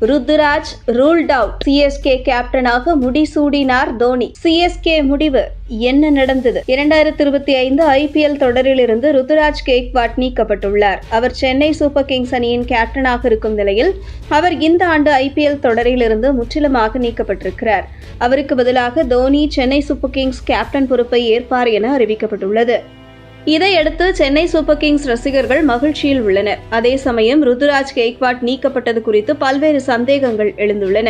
Ruturaj ruled out CSK கேப்டனாக முடிசூடினார் Dhoni. CSK முடிவு என்ன நடந்தது? இரண்டாயிரத்தி இருபத்தி ஐந்து ஐபிஎல் தொடரிலிருந்து ருத்துராஜ் கேக்வாட் நீக்கப்பட்டுள்ளார். அவர் சென்னை சூப்பர் கிங்ஸ் அணியின் கேப்டனாக இருக்கும் நிலையில் அவர் இந்த ஆண்டு ஐபிஎல் தொடரிலிருந்து முற்றிலுமாக நீக்கப்பட்டிருக்கிறார். அவருக்கு பதிலாக Dhoni Chennai super kings captain பொறுப்பை ஏற்பார் என அறிவிக்கப்பட்டுள்ளது. இதையடுத்து சென்னை சூப்பர் கிங்ஸ் ரசிகர்கள் மகிழ்ச்சியில் உள்ளனர். அதே சமயம் ருதுராஜ் கெய்க்வாட் நீக்கப்பட்டது குறித்து பல்வேறு சந்தேகங்கள் எழுந்துள்ளன.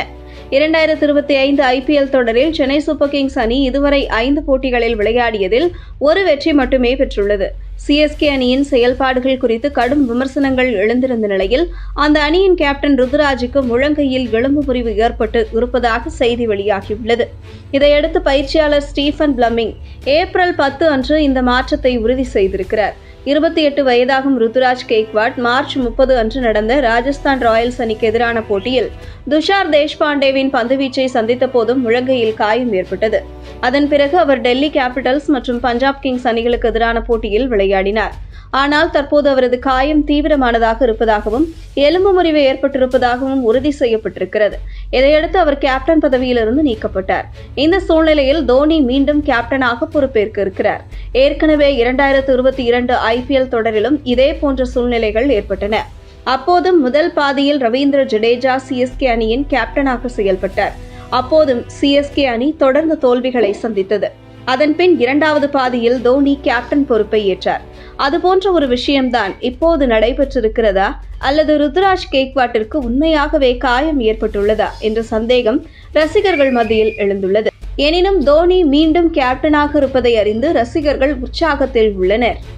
இரண்டாயிரத்தி இருபத்தி ஐந்து ஐபிஎல் தொடரில் சென்னை சூப்பர் கிங்ஸ் அணி இதுவரை ஐந்து போட்டிகளில் விளையாடியதில் ஒரு வெற்றி மட்டுமே பெற்றுள்ளது. சிஎஸ்கே அணியின் செயல்பாடுகள் குறித்து கடும் விமர்சனங்கள் எழுந்திருந்த நிலையில் அந்த அணியின் கேப்டன் ருத்ராஜுக்கு முழங்கையில் எலும்பு முறிவு ஏற்பட்டு இருப்பதாக செய்தி வெளியாகியுள்ளது. இதையடுத்து பயிற்சியாளர் ஸ்டீஃபன் பிளம்மிங் ஏப்ரல் பத்து அன்று இந்த மாற்றத்தை உறுதி செய்திருக்கிறார். இருபத்தி எட்டு வயதாகும் ருத்துராஜ் கேக்வாட் மார்ச் முப்பது அன்று நடந்த ராஜஸ்தான் ராயல்ஸ் அணிக்கு எதிரான போட்டியில் துஷார் தேஷ்பாண்டே தேஷ்பாண்டேவின் பந்துவீச்சை சந்தித்த போதும் முழங்கையில் காயம் ஏற்பட்டது. அதன் பிறகு அவர் டெல்லி கேபிட்டல்ஸ் மற்றும் பஞ்சாப் கிங்ஸ் அணிகளுக்கு எதிரான போட்டியில் விளையாடினார். ஆனால் தற்போது அவரது காயம் தீவிரமானதாக இருப்பதாகவும் எலும்பு முறிவு ஏற்பட்டிருப்பதாகவும் உறுதி செய்யப்பட்டிருக்கிறது. இதையடுத்து அவர் கேப்டன் பதவியிலிருந்து நீக்கப்பட்டார். இந்த சூழ்நிலையில் தோனி மீண்டும் கேப்டனாக பொறுப்பேற்க இருக்கிறார். ஏற்கனவே இரண்டாயிரத்து இருபத்தி இரண்டு ஐபிஎல் தொடரிலும் இதே போன்ற சூழ்நிலைகள் ஏற்பட்டன. அப்போதும் முதல் பாதியில் ரவீந்திர ஜடேஜா சிஎஸ்கே அணியின் கேப்டனாக செயல்பட்டார். அப்போதும் சிஎஸ்கே அணி தொடர்ந்து தோல்விகளை சந்தித்தது. அதன்பின் இரண்டாவது பாதியில் தோனி கேப்டன் பொறுப்பை ஏற்றார். அதுபோன்ற ஒரு விஷயம்தான் இப்போது நடைபெற்றிருக்கிறதா? அல்லது ருத்ராஜ் கேக்வாட்டிற்கு உண்மையாகவே காயம் ஏற்பட்டுள்ளதா? என்ற சந்தேகம் ரசிகர்கள் மத்தியில் எழுந்துள்ளது. எனினும் தோனி மீண்டும் கேப்டனாக இருப்பதை அறிந்து ரசிகர்கள் உற்சாகத்தில் உள்ளனர்.